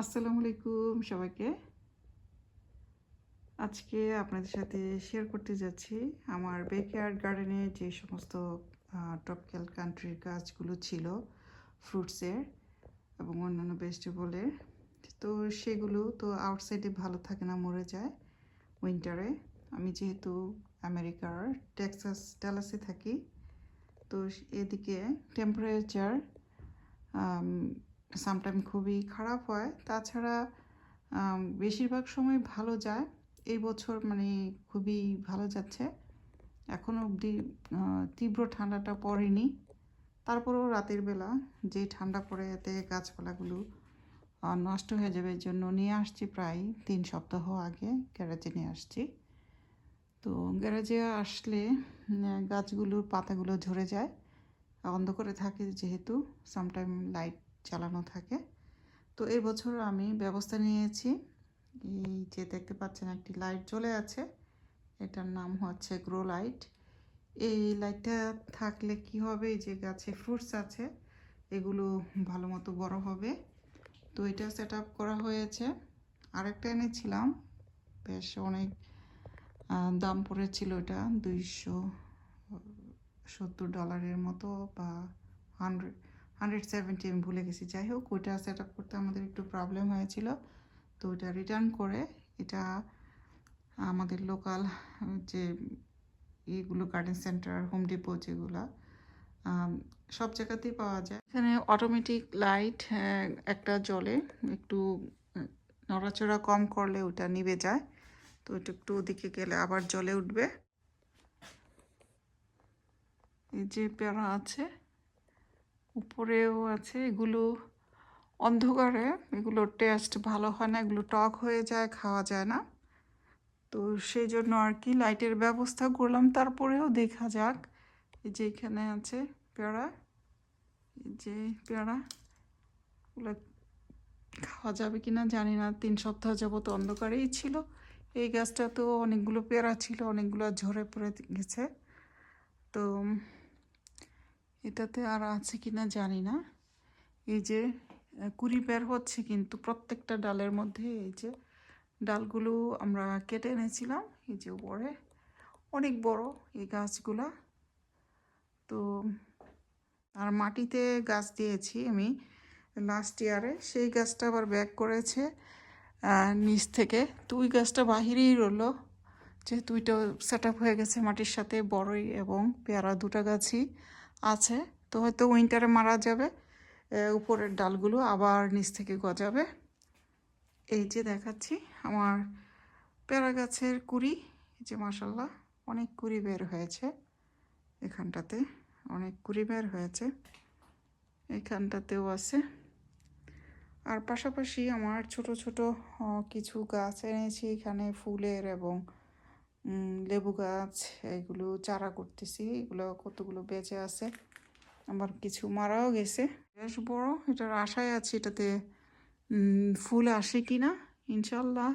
আসসালামু আলাইকুম সবাইকে। আজকে আপনাদের সাথে শেয়ার করতে যাচ্ছি আমার বেকয়ার্ড গার্ডেনে যে সমস্ত ট্রপিক্যাল কান্ট্রির গাছগুলো ছিল ফ্রুটসের এবং অন্যান্য ভেজিটেবলের তো সেগুলো তো আউটসাইডে ভালো থাকে না, মরে যায় উইন্টারে আমি যেহেতু আমেরিকার টেক্সাস ডালাসে থাকি, তো এদিকে টেম্পারেচার সামটাইম খুবই খারাপ হয়। তাছাড়া বেশিরভাগ সময় ভালো যায়। এই বছর মানে খুবই ভালো যাচ্ছে। এখনও অবধি তীব্র ঠান্ডাটা পড়েনি। তারপরেও রাতের বেলা যে ঠান্ডা পড়ে এতে গাছপালাগুলো নষ্ট হয়ে যাবে জন্য নিয়ে আসছি প্রায় তিন সপ্তাহ আগে গ্যারেজে নিয়ে আসছি। তো গ্যারেজে আসলে গাছগুলোর পাতাগুলো ঝরে যায়। অন্ধকারে থাকে যেহেতু, সামটাইম লাইট চালানো থাকে। তো এই বছর আমি ব্যবস্থা নিয়েছি। এই যে দেখতে পাচ্ছেন একটি লাইট জ্বলে আছে। এটার নাম হচ্ছে গ্রো লাইট। এই লাইটটা থাকলে কি হবে? যে গাছে ফ্রুটস আছে, এগুলো ভালো মতো বড় হবে। তো এটা সেট করা হয়েছে। আরেকটা এনেছিলাম। বেশ অনেক দাম পড়েছিল এটা। দুইশো সত্তর ডলারের মতো বা হান্ড্রেড হান্ড্রেড সেভেন্টি আমি ভুলে গেছি। যাই হোক, ওইটা সেট আপ করতে আমাদের একটু প্রবলেম হয়েছিল। তো ওইটা রিটার্ন করে এটা আমাদের লোকাল যে এইগুলো গার্ডেন সেন্টার হোম ডিপো যেগুলো সব জায়গাতেই পাওয়া যায়। এখানে অটোমেটিক লাইট একটা জলে একটু নড়াচড়া কম করলে ওটা নিভে যায়। তো ওটা একটু ওদিকে গেলে আবার জলে উঠবে। এই যে পেয়ারা আছে উপরেও আছে, এগুলো অন্ধকারে এগুলোর টেস্ট ভালো হয় না, এগুলো টক হয়ে যায়, খাওয়া যায় না। তো সেই জন্য আর কি লাইটের ব্যবস্থা করলাম, তারপরেও দেখা যাক। এই যে এখানে আছে পেয়ারা যে পেয়ারা, ওগুলো খাওয়া যাবে কি না জানি না, তিন সপ্তাহ যাবত অন্ধকারেই ছিল। এই গাছটা তো অনেকগুলো পেয়ারা ছিল, অনেকগুলো ঝরে পড়ে গেছে। এটাতে আর আছে কি না জানি না। এই যে কুড়ি বের হচ্ছে কিন্তু প্রত্যেকটা ডালের মধ্যে এই যে ডালগুলো আমরা কেটে এনেছিলাম। এই যে উপরে অনেক বড় এই গাছগুলা। তো আর মাটিতে গাছ দিয়েছি আমি লাস্ট ইয়ারে সেই গাছটা আবার ব্যাক করেছে নিচ থেকে। তো ওই গাছটা বাহিরেই রইল। যেহেতু ওইটা সেট হয়ে গেছে মাটির সাথে, বড়ই এবং পেয়ারা দুটো গাছই। আছে। তো হয়তো উইন্টারে মারা যাবে। উপরের ডালগুলো আবার নিচ থেকে গজাবে। এই যে দেখাচ্ছি আমার পেয়ারা গাছের কুড়ি। যে মাসাল্লাহ অনেক কুড়ি বের হয়েছে এখানটাতে। অনেক কুড়ি বের হয়েছে এখানটাতেও আছে। আর পাশাপাশি আমার ছোট ছোট কিছু গাছ এনেছি এখানে ফুলের এবং লেবু গাছ এগুলো চারা করতেছি। এগুলো কতগুলো বেঁচে আছে? আবার কিছু মারাও গেছে। বেশ বড়, এটার আশায় আছি এটাতে ফুল আসে কি না ইনশাল্লাহ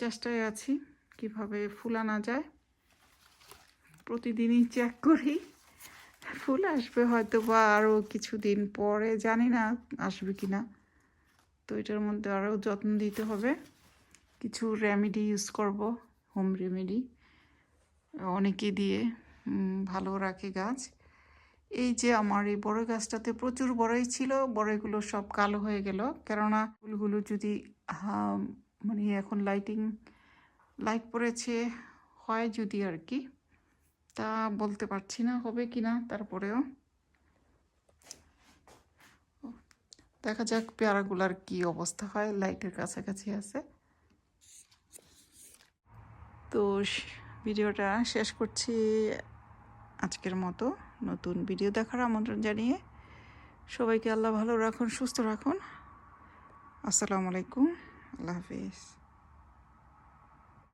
চেষ্টায় আছি কীভাবে ফুল আনা যায়। প্রতিদিনই চেক করি। ফুল আসবে হয়তো বা আরও কিছুদিন পরে, জানি না আসবে কি না তো এটার মধ্যে আরও যত্ন দিতে হবে। কিছু রেমেডি ইউজ করব। Home remedy. অনেকে দিয়ে ভালো রাখে গাছ। এই যে আমার এই বড় গাছটাতে প্রচুর বড়ই ছিল, বড়ইগুলো সব কালো হয়ে গেল। কেননা ফুলগুলো যদি মানে এখন লাইটিং, লাইট পড়েছে, হয় যদি আর কি। তা বলতে পারছি না হবে কি না তারপরেও দেখা যাক পেয়ারাগুলার কি অবস্থা হয়, লাইটের কাছাকাছি আছে। তো ভিডিওটা শেষ করছি আজকের মতো। নতুন ভিডিও দেখার আমন্ত্রণ জানিয়ে সবাইকে আল্লাহ ভালো রাখুন, সুস্থ রাখুন। আসসালামু আলাইকুম, আল্লাহ হাফিজ।